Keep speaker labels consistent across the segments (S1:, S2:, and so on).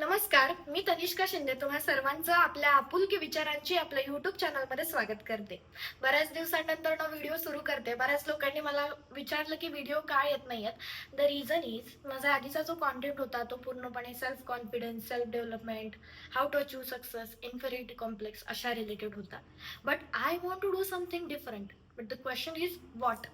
S1: नमस्कार मी तनिष्का शिंदे तुम्हा सर्वांचं आपल्या आपुलकी विचारांची आपल्या युट्यूब चॅनलमध्ये स्वागत करते. बऱ्याच दिवसांनंतर ना व्हिडिओ सुरू करते. बऱ्याच लोकांनी मला विचारलं की व्हिडिओ का येत नाही आहेत द रिझन इज माझा आधीचा जो कॉन्टेंट होता तो पूर्णपणे self confidence self development how to achieve success inferiority complex अशा रिलेटेड होता. But I want to do something different but the question is what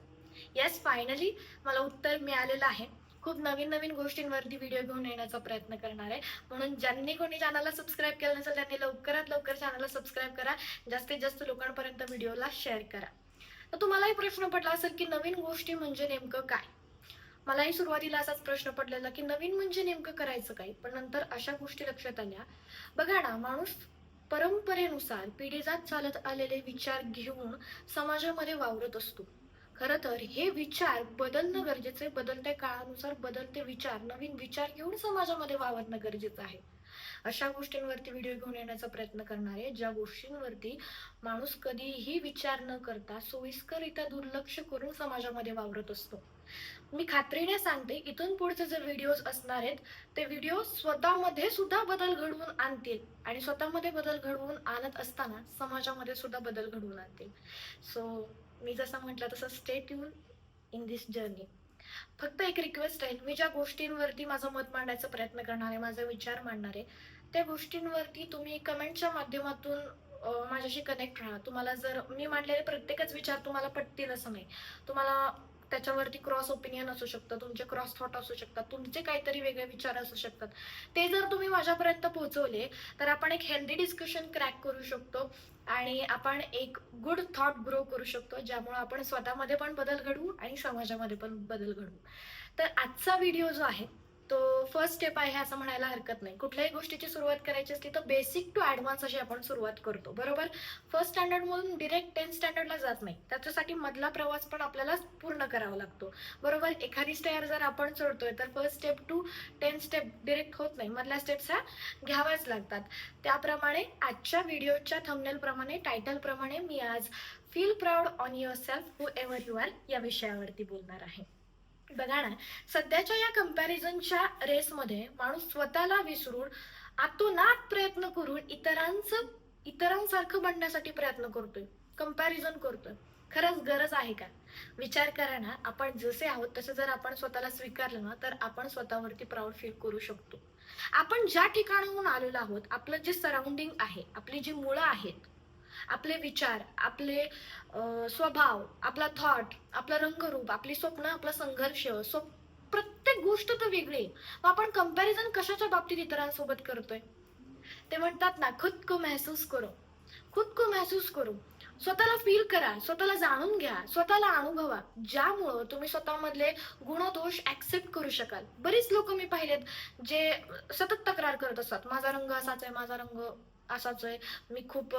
S1: yes finally मला उत्तर मिळालेलं आहे. खूप नवीन नवीन गोष्टींवरती व्हिडिओ घेऊन येण्याचा प्रयत्न करणार आहे. म्हणून ज्यांनी कोणी चॅनलला सबस्क्राईब केलं नसेल त्यांनी लवकरात लवकर चॅनलला सबस्क्राईब करा. जास्तीत जास्त लोकांपर्यंत व्हिडिओला शेअर करा. तर तुम्हालाही प्रश्न पडला असेल की नवीन गोष्टी म्हणजे नेमकं काय? मलाही सुरुवातीला असाच प्रश्न पडलेला की नवीन म्हणजे नेमकं करायचं काय? पण नंतर अशा गोष्टी लक्षात आल्या. बघा ना माणूस परंपरेनुसार पिढीजात चालत आलेले विचार घेऊन समाजामध्ये वावरत असतो. खरं तर हे विचार बदलणं गरजेचं आहे. बदलत्या काळानुसार बदलते विचार नवीन विचार घेऊन समाजामध्ये वावरणं गरजेचं आहे. अशा गोष्टींवरती व्हिडिओ घेऊन येण्याचा प्रयत्न करणार आहे ज्या गोष्टींवरती माणूस कधीही विचार न करता सोयीस्करित्या दुर्लक्ष करून समाजामध्ये वावरत असतो. मी खात्रीने सांगते इथून पुढचे जे व्हिडिओज असणार आहेत ते व्हिडिओ स्वतःमध्ये सुद्धा बदल घडवून आणतील. आणि स्वतःमध्ये बदल घडवून आणत असताना समाजामध्ये सुद्धा बदल घडवून आणतील. सो मी जसं म्हटलं तसं stay tuned in this journey फक्त एक रिक्वेस्ट आहे मी ज्या गोष्टींवरती माझं मत मांडायचा प्रयत्न करणार आहे माझा विचार मांडणार आहे त्या गोष्टींवरती तुम्ही कमेंटच्या माध्यमातून माझ्याशी कनेक्ट राहा. तुम्हाला जर मी मांडलेले प्रत्येकच विचार तुम्हाला पटतील असं नाही. तुम्हाला त्याच्यावरती क्रॉस ओपिनियन असू शकतं तुमचे क्रॉस थॉट असू शकतात तुमचे काहीतरी वेगळे विचार असू शकतात. ते जर तुम्ही माझ्यापर्यंत पोहोचवले तर आपण एक हेल्दी डिस्कशन क्रॅक करू शकतो आणि आपण एक गुड थॉट ग्रो करू शकतो ज्यामुळे आपण स्वतःमध्ये पण बदल घडवू आणि समाजामध्ये पण बदल घडवू. तर आजचा व्हिडिओ जो आहे तो फर्स्ट स्टेप आहे असं म्हणायला हरकत नाही. कुठल्याही गोष्टीची सुरुवात करायची असली तर बेसिक टू ॲडव्हान्स अशी आपण सुरुवात करतो. बरोबर? फर्स्ट स्टँडर्ड मधून डिरेक्ट टेन्थ स्टँडर्डला जात नाही. त्याच्यासाठी मधला प्रवास पण आपल्याला पूर्ण करावा लागतो. बरोबर? एखादी स्टेअर जर आपण चढतोय तर first step to tenth step direct होत नाही. मधल्या स्टेप्स ह्या घ्याव्याच लागतात. त्याप्रमाणे आजच्या व्हिडिओच्या थंबनेल प्रमाणे टायटल प्रमाणे मी आज feel proud on yourself whoever you are या विषयावरती बोलणार आहे. बघा ना सध्याच्या या कम्पॅरिझनच्या रेसमध्ये माणूस स्वतःला विसरून आतोनात प्रयत्न करून इतरांचं इतरांसारखं बनण्यासाठी प्रयत्न करतोय कंपॅरिझन करतोय. खरंच गरज आहे का? विचार करा ना आपण जसे आहोत तसे जर आपण स्वतःला स्वीकारलं ना तर आपण स्वतःवरती प्राऊड फील करू शकतो. आपण ज्या ठिकाणाहून आलेलो आहोत आपलं जे सराउंडिंग आहे आपली जी मुळं आहेत आपले विचार आपले स्वभाव आपला थॉट आपला रंगरूप आपली स्वप्न आपला संघर्ष स्व प्रत्येक गोष्ट तर वेगळी. मग आपण कंपॅरिझन कशाच्या बाबतीत इतरांसोबत करतोय? ते म्हणतात ना खुद को महसूस करो. खुद को महसूस करू. स्वतःला फील करा स्वतःला जाणून घ्या स्वतःला अनुभवा. ज्यामुळं तुम्ही स्वतःमधले गुणदोष ऍक्सेप्ट करू शकाल. बरीच लोक मी पाहिलेत जे सतत तक्रार करत असतात. माझा रंग असाच आहे माझा रंग असाच आहे. मी खूप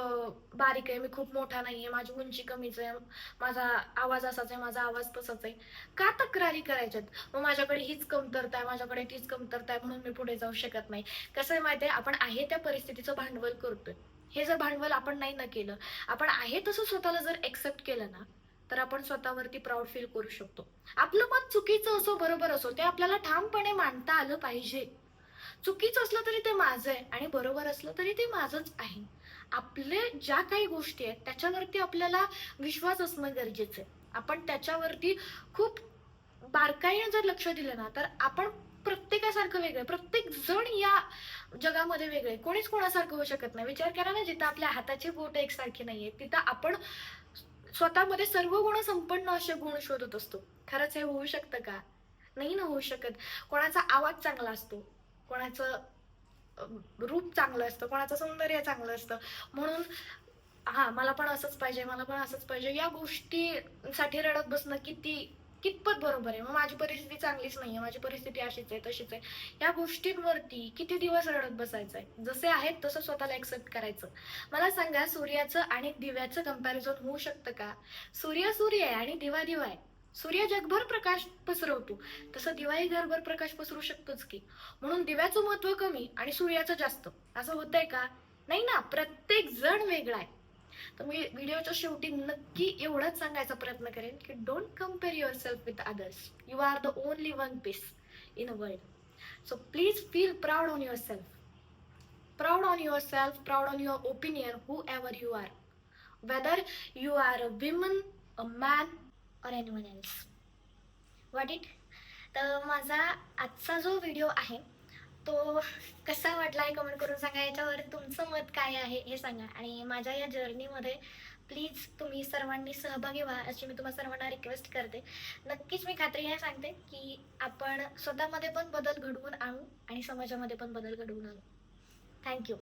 S1: बारीक आहे. मी खूप मोठा नाही आहे माझी उंची कमीच आहे. माझा आवाज असाच आहे. माझा आवाज तसाच आहे. का तक्रारी करायच्यात? मग माझ्याकडे हीच कमतरता आहे. माझ्याकडे तीच कमतरता आहे म्हणून मी पुढे जाऊ शकत नाही. कसं आहे माहिती आहे आपण आहे त्या परिस्थितीचं भांडवल करतोय. हे जर भांडवल आपण नाही ना केलं आपण आहे तसं स्वतःला जर एक्सेप्ट केलं ना तर आपण स्वतःवरती प्राऊड फील करू शकतो. आपलं मत चुकीचं असो बरोबर असो ते आपल्याला ठामपणे मांडता आलं पाहिजे. चुकीचं असलं तरी ते माझं आहे आणि बरोबर असलं तरी ते माझंच आहे. आपले ज्या काही गोष्टी आहेत त्याच्यावरती आपल्याला विश्वास असणं गरजेचं आहे. आपण त्याच्यावरती खूप बारकाईने जर लक्ष दिलं ना तर आपण प्रत्येकासारखं वेगळं प्रत्येक जण या जगामध्ये वेगळे. कोणीच कोणासारखं होऊ शकत नाही. विचार करा ना जिथं आपल्या हाताची बोट एकसारखी नाहीये तिथं आपण स्वतःमध्ये सर्व गुण संपन्न असे गुण शोधत असतो. खरंच हे होऊ शकतं का? नाही ना होऊ शकत. कोणाचा आवाज चांगला असतो. कोणाचं रूप चांगलं असतं कोणाचं सौंदर्य चांगलं असतं. म्हणून हा मला पण असंच पाहिजे मला पण असंच पाहिजे. या गोष्टीसाठी रडत बसणं किती कितपत बरोबर आहे. मग माझी परिस्थिती चांगलीच नाही आहे माझी परिस्थिती अशीच आहे तशीच आहे. या गोष्टींवरती किती दिवस रडत बसायचं आहे जसे आहेत तसं स्वतःला ऍक्सेप्ट करायचं. मला सांगा सूर्याचं आणि दिव्याचं कंपॅरिझन होऊ शकतं का? सूर्य सूर्य आहे आणि दिवा दिवा आहे. सूर्य जगभर प्रकाश पसरवतो तसं दिवाही घरभर प्रकाश पसरू शकतोच की. म्हणून दिव्याचं महत्त्व कमी आणि सूर्याचं जास्त. असं होतंय का? नाही ना प्रत्येक जण वेगळा आहे. तर मी व्हिडिओच्या शेवटी नक्की एवढंच सांगायचा प्रयत्न करेन की don't compare yourself with others you are the only one piece in a world so please feel proud on yourself proud on yourself proud on your opinion whoever you are whether you are a woman a man or anyone else what it तर माझा आजचा जो video आहे तो कसा वाटला आहे comment करून सांगा. याच्यावर तुमचं मत काय आहे हे सांगा. आणि माझ्या या जर्नीमध्ये प्लीज तुम्ही सर्वांनी सहभागी व्हा अशी मी तुम्हाला सर्वांना रिक्वेस्ट करते. नक्कीच मी खात्री हे सांगते की आपण स्वतःमध्ये पण बदल घडवून आणू आणि समाजामध्ये पण बदल घडवून आणू. थँक्यू